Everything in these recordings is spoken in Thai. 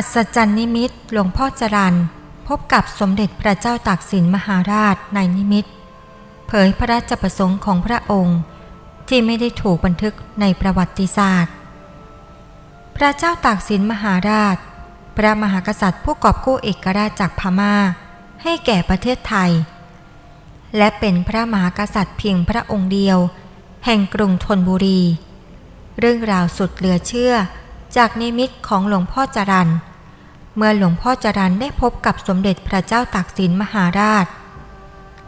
อัศจรรย์นิมิตหลวงพ่อจรันพบกับสมเด็จพระเจ้าตากสินมหาราชในนิมิต เผยพระราชประสงค์ของพระองค์ ที่ไม่ได้ถูกบันทึกในประวัติศาสตร์ พระเจ้าตากสินมหาราช พระมหากษัตริย์ผู้กอบกู้เอกราชจากพม่า ให้แก่ประเทศไทย และเป็นพระมหากษัตริย์เพียงพระองค์เดียว แห่งกรุงธนบุรี เรื่องราวสุดเหลือเชื่อจากนิมิตของหลวงพ่อจรัน เมื่อหลวงพ่อจรันได้พบกับสมเด็จพระเจ้าตากสินมหาราช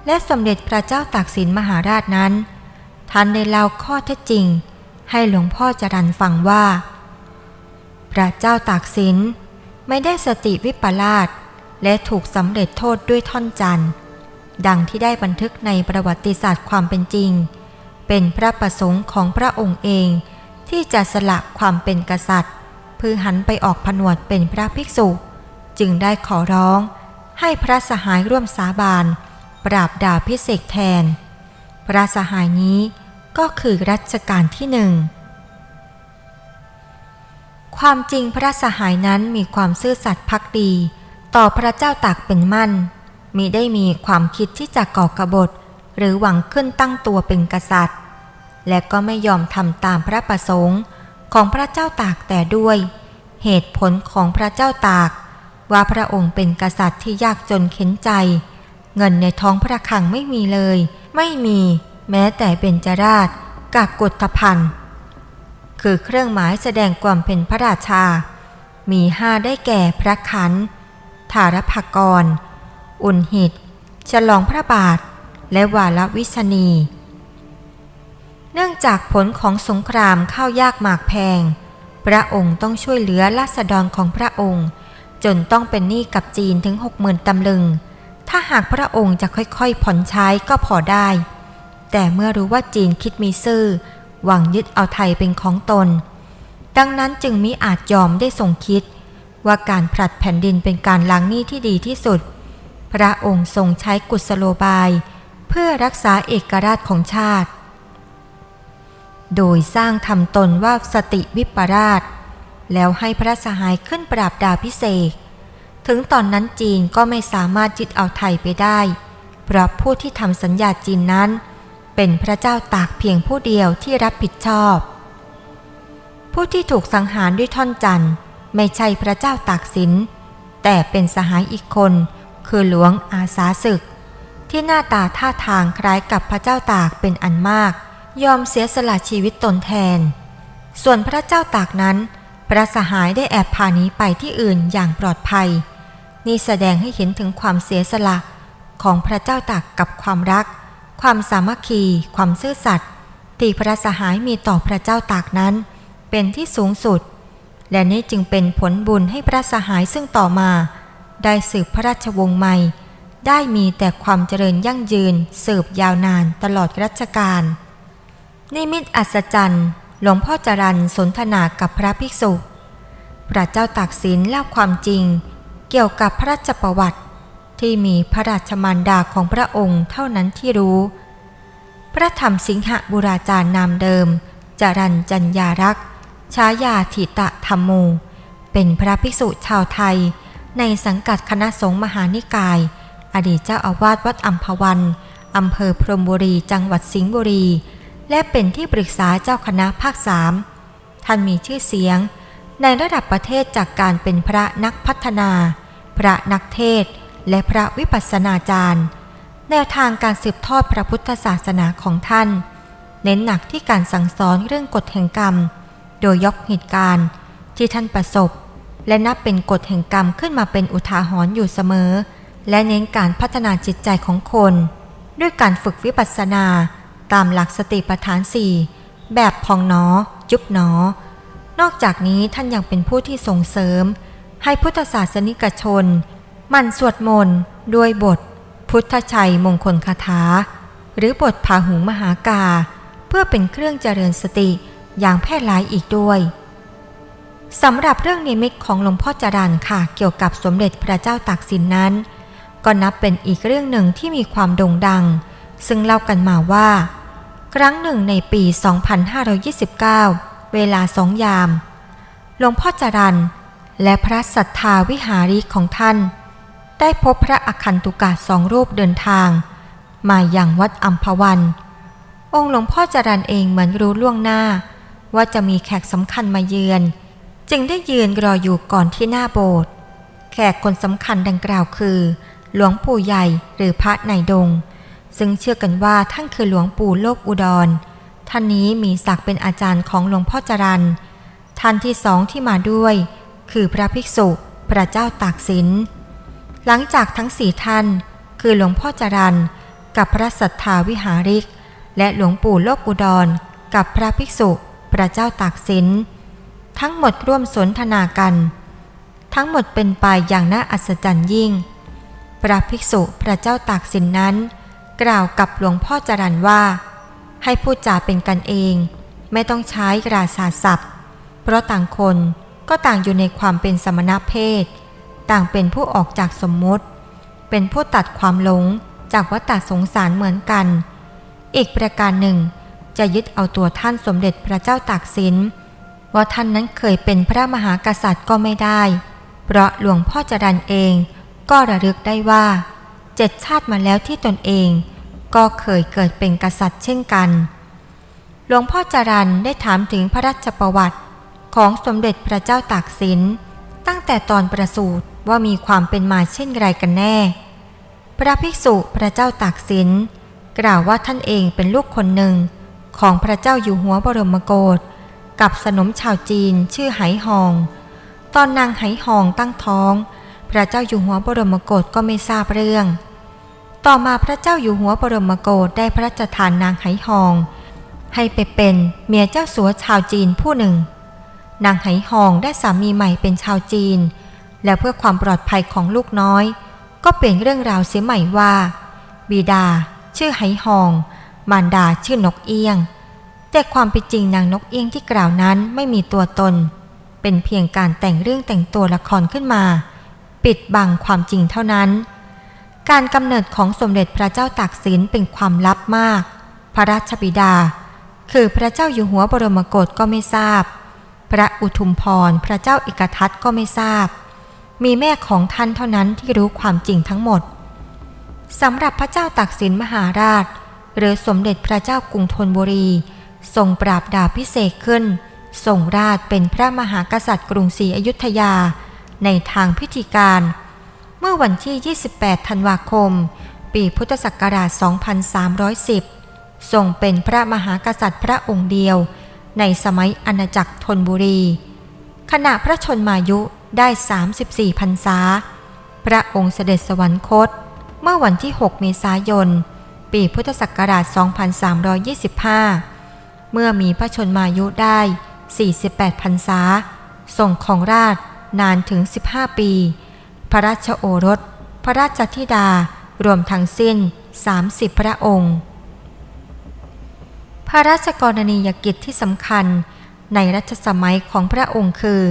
และสมเด็จพระเจ้าตากสินมหาราชนั้น ท่านได้เล่าข้อเท็จจริง ให้หลวงพ่อจรันฟังว่า พระเจ้าตากสินไม่ได้สติวิปลาสและถูกสำเร็จโทษด้วยท่อนจันทร์ ดังที่ได้บันทึกในประวัติศาสตร์ความเป็นจริง เป็นพระประสงค์ของพระองค์เองที่จะสละความเป็นกษัตริย์ พื่อหันไปออกผนวดเป็นพระภิกษุ จึงได้ขอร้อง ให้พระสหายร่วมสาบาน ปราบดาพิเศษแทน พระสหายนี้ก็คือรัชกาลที่หนึ่งความจริงพระสหายนั้นมีความซื่อสัตย์พักดี ต่อพระเจ้าตากเป็นมั่นมิได้มีความคิดที่จะก่อกบฏ หรือหวังขึ้นตั้งตัวเป็นกษัตริย์ และก็ไม่ยอมทำตามพระประสงค์ ของพระเจ้าตากแต่ด้วย เหตุผลของพระเจ้าตาก ว่าพระองค์เป็นกษัตริย์ที่ยากจนเข็นใจ เงินในท้องพระคลังไม่มีเลย ไม่มีแม้แต่เบญจราชกากกฎพันคือเครื่องหมายแสดงความเป็นพระราชา มีห้าได้แก่พระขันธารภกร อุณหิต ฉลองพระบาท และวาลวิชนี เนื่องจากผลของสงครามเข้ายากหมากแพง พระองค์ต้องช่วยเหลือราษฎรของพระองค์ จนต้องเป็นหนี้กับจีนถึงหกหมื่นตำลึง ถ้าหากพระองค์จะค่อยๆ ผ่อนใช้ก็พอได้ แต่เมื่อรู้ว่าจีนคิดมีซื่อ หวังยึดเอาไทยเป็นของตน ดังนั้นจึงมิอาจยอมได้ทรงคิด ว่าการผลัดแผ่นดินเป็นการล้างหนี้ที่ดีที่สุด พระองค์ทรงใช้กุศโลบาย เพื่อรักษาเอกราชของชาติ โดยสร้างทำตนว่าสติวิปราช แล้วให้พระสหายขึ้นปราบดาพิเศษ ถึงตอนนั้นจีนก็ไม่สามารถยึดเอาไทยไปได้ เพราะผู้ที่ทำสัญญาจีนนั้น เป็นพระเจ้าตากเพียงผู้เดียวที่รับผิดชอบ ผู้ที่ถูกสังหารด้วยท่อนจันทร์ไม่ใช่พระเจ้าตากสิน แต่เป็นสหายอีกคน คือหลวงอาสาศึก ที่หน้าตาท่าทางคล้ายกับพระเจ้าตากเป็นอันมาก ยอมเสียสละชีวิตตนแทน ส่วนพระเจ้าตากนั้น พระสหายได้แอบพาหนีไปที่อื่นอย่างปลอดภัย นี่แสดงให้เห็นถึงความเสียสละของพระเจ้าตากกับความรัก ความสามัคคี ความซื่อสัตย์ที่พระสหายมีต่อพระเจ้าตากนั้น เป็นที่สูงสุด และนี่จึงเป็นผลบุญให้พระสหายซึ่งต่อมา ได้สืบพระราชวงศ์ใหม่ได้มีแต่ความเจริญยั่งยืนสืบยาวนานตลอดรัชกาล นิมิตอัศจรรย์ หลวงพ่อจรันสนทนากับพระภิกษุ พระเจ้าตากสินเล่าความจริง เกี่ยวกับพระราชประวัติที่มีพระราชมารดาของพระองค์เท่านั้นที่รู้ พระธรรมสิงหบุราจารย์นามเดิม จรันจัญญารักษ์ฉายาถิตะธรรมโม เป็นพระภิกษุชาวไทย ในสังกัดคณะสงฆ์มหานิกาย อดีตเจ้าอาวาสวัดอัมพวันอำเภอพรมบุรีจังหวัดสิงห์บุรี และเป็นที่ปรึกษาเจ้าคณะภาคสามท่านมีชื่อเสียง ในระดับประเทศจากการเป็นพระนักพัฒนา พระนักเทศ และพระวิปัสสนาจารย์ แนวทางการสืบทอดพระพุทธศาสนาของท่าน เน้นหนักที่การสั่งสอนเรื่องกฎแห่งกรรม โดยยกเหตุการณ์ที่ท่านประสบ และนับเป็นกฎแห่งกรรมขึ้นมาเป็นอุทาหรณ์อยู่เสมอ และเน้นการพัฒนาจิตใจของคน ด้วยการฝึกวิปัสสนา ตามหลักสติปัฏฐานสี่แบบพองหนอ ยุบหนอ นอกจากนี้ท่านยังเป็นผู้ที่ส่งเสริม ให้พุทธศาสนิกชน มันสวดมนต์ด้วยบท พุทธชัยมงคลคาถา หรือบทพาหุงมหากา เพื่อเป็นเครื่องเจริญสติอย่างแพร่หลายอีกด้วยสำหรับเรื่องนิมิตของหลวงพ่อจรันค่ะ เกี่ยวกับสมเด็จพระเจ้าตากสินนั้น ก็นับเป็นอีกเรื่องหนึ่งที่มีความโด่งดัง ซึ่งเล่ากันมาว่า ครั้งหนึ่งในปี 2529 เวลาสองยาม หลวงพ่อจรันและพระสัทธาวิหาริกของท่าน ได้พบพระอคันตุกะสองรูปเดินทาง มาอย่างวัดอัมพวัน องค์หลวงพ่อจรันเองเหมือนรู้ล่วงหน้า ว่าจะมีแขกสำคัญมาเยือน จึงได้ยืนรออยู่ก่อนที่หน้าโบสถ์แขกคนสำคัญดังกล่าวคือ หลวงปู่ใหญ่หรือพระนายดง ซึ่งเชื่อกันว่าท่านคือหลวงปู่โลกอุดร ท่านนี้มีศักดิ์เป็นอาจารย์ของหลวงพ่อจรันท่านที่สองที่มาด้วย คือพระภิกษุ พระเจ้าตากสิน หลังจากทั้งสี่ท่าน คือหลวงพ่อจรันกับพระสัทธาวิหาริก และหลวงปู่โลกอุดร กับพระภิกษุ พระเจ้าตากสิน ทั้งหมดร่วมสนทนากัน ทั้งหมดเป็นไปอย่างน่าอัศจรรย์ยิ่ง พระภิกษุพระเจ้าตากสินนั้น กล่าวกับหลวงพ่อจรันว่า ให้พูดจาเป็นกันเอง ไม่ต้องใช้กราษาศัพท์ เพราะต่างคนก็ต่างอยู่ในความเป็นสมณเพศ ต่างเป็นผู้ออกจากสมมุติ เป็นผู้ตัดความหลงจากวัฏสงสารเหมือนกัน อีกประการหนึ่ง จะยึดเอาตัวท่านสมเด็จพระเจ้าตากสินว่าท่านนั้นเคยเป็นพระมหากษัตริย์ก็ไม่ได้ เพราะหลวงพ่อจรันเองก็ระลึกได้ว่าเจ็ดชาติมาแล้วที่ตนเอง ก็เคยเกิดเป็นกษัตริย์เช่นกัน หลวงพ่อจรันได้ถามถึงพระราชประวัติของสมเด็จพระเจ้าตากสิน ตั้งแต่ตอนประสูติว่ามีความเป็นมาเช่นไรกันแน่ พระภิกษุพระเจ้าตากสิน กล่าวว่าท่านเองเป็นลูกคนหนึ่ง ของพระเจ้าอยู่หัวบรมโกศกับสนมชาวจีนชื่อไหหอง ตอนนางไหหองตั้งท้อง พระเจ้าอยู่หัวบรมโกศก็ไม่ทราบเรื่อง ต่อมาพระเจ้าอยู่หัวบรมโกศได้พระราชทานนางไหหอง ให้ไปเป็นเมียเจ้าสัวชาวจีนผู้หนึ่ง นางไหหองได้สามีใหม่เป็นชาวจีน และเพื่อความปลอดภัยของลูกน้อย ก็เปลี่ยนเรื่องราวเสียใหม่ว่า บิดา ชื่อไหหอง มารดาชื่อนกเอี้ยง แต่ความเป็นจริงนางนกเอี้ยงที่กล่าวนั้นไม่มีตัวตน เป็นเพียงการแต่งเรื่องแต่งตัวละครขึ้นมา ปิดบังความจริงเท่านั้น การกำเนิดของสมเด็จพระเจ้าตากสินเป็นความลับมาก พระราชบิดา คือพระเจ้าอยู่หัวบรมโกศก็ไม่ทราบ พระอุทุมพรพระเจ้าเอกทัตก็ไม่ทราบ มีแม่ของท่านเท่านั้นที่รู้ความจริงทั้งหมดสำหรับพระเจ้าตากสินมหาราช หรือสมเด็จพระเจ้ากรุงธนบุรีทรงปราบดาพิเศษขึ้นทรงราชเป็นพระมหากษัตริย์กรุงศรีอยุธยา ในทางพิธีการ เมื่อวันที่ 28 ธันวาคม ปีพุทธศักราช 2310 ทรงเป็นพระมหากษัตริย์พระองค์เดียว ในสมัยอาณาจักรธนบุรี ขณะพระชนมายุได้ 34 พรรษา พระองค์เสด็จสวรรคต เมื่อวันที่ 6 เมษายน ปีพุทธศักราช 2325 เมื่อมีพระชนมายุได้ 48 พรรษาทรงของราชนานถึง 15 ปี พระราชโอรส พระราชธิดารวมทั้งสิ้น 30 พระองค์ พระราชกรณียกิจที่สำคัญในรัชสมัยของพระองค์คือ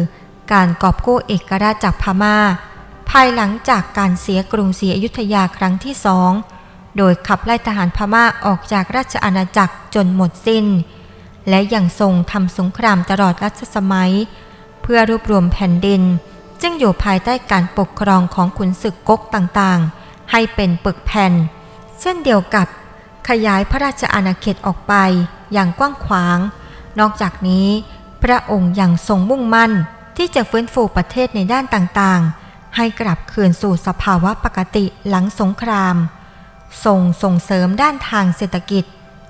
การกอบกู้เอกราชจากพมา่า ภายหลังจากการเสียกรุงศรีอยุธยาครั้งที่สองโดยขับไล่ทหารพม่าออกจากราชอาณาจักรจนหมดสิ้น และยังทรงทำสงครามตลอดรัชสมัย เพื่อรวบรวมแผ่นดิน จึงอยู่ภายใต้การปกครองของขุนศึกก๊กต่างๆ ให้เป็นปึกแผ่น เช่นเดียวกับขยายพระราชอาณาเขตออกไปอย่างกว้างขวาง นอกจากนี้ พระองค์ยังทรงมุ่งมั่นที่จะฟื้นฟูประเทศในด้านต่างๆ ให้กลับคืนสู่สภาวะปกติหลังสงคราม ทรงส่งเสริมด้านทางเศรษฐกิจ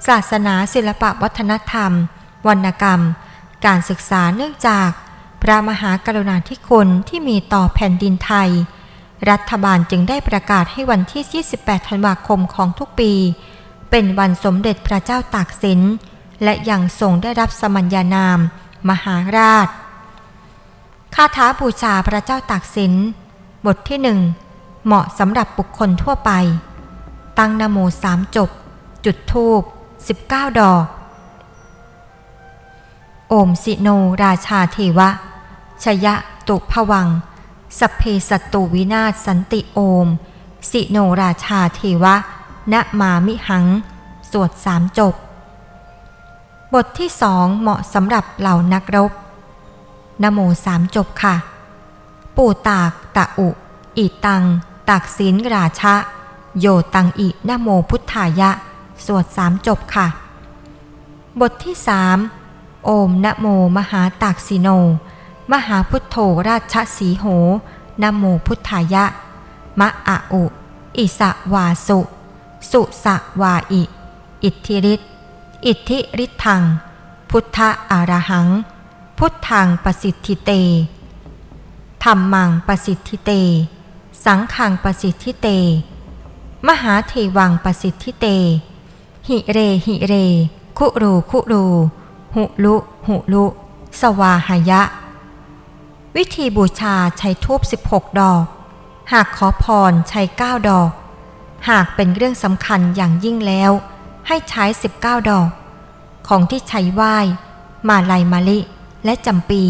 ศาสนาศิลปะวัฒนธรรม วรรณกรรม การศึกษาเนื่องจาก พระมหากรุณาธิคุณที่มีต่อแผ่นดินไทย รัฐบาลจึงได้ประกาศให้วันที่ 28 ธันวาคมของทุกปี เป็นวันสมเด็จพระเจ้าตากสิน และยังทรงได้รับสมัญญานาม มหาราช คาถาบูชาพระเจ้าตากสิน บทที่หนึ่งเหมาะสำหรับบุคคลทั่วไป ตั้งนโมสามจบ จุดทูบ19 ดอก โอมสิโนราชาเทวะ ชยะตุภวัง สเพสัตุวินาศสันติโอม สิโนราชาเทวะนะมามิหัง สวดสามจบบทที่สองเหมาะสำหรับเหล่านักรบ นโมสามจบค่ะ ปู่ตาก ตะอุ อีตังตักศีลราชะ โยตังอินโมพุทธายะ สวดสามจบค่ะ บทที่สามโอมนโมมหาตากสิโน มหาพุทโธราชสีโหนโมพุทธายะ มะอะอุ อิสะวาสุ สุสะวาอิ อิทธิฤทธิอิทธิฤทธัง พุทธะอารหัง พุทธังประสิทธิเตธรรมังประสิทธิเต สังขังประสิทธิเต มหาเทวังประสิทธิเต หิเรหิเร คุรูคุรู หุลุ หุลุ สวาหายะ วิธีบูชาใช้ทูบ16 ดอก หากขอพรใช้ 9 ดอก หากเป็นเรื่องสำคัญอย่างยิ่งแล้ว ให้ใช้ 19 ดอก ของที่ใช้ไหว้ มาลายมะลิ และจำปี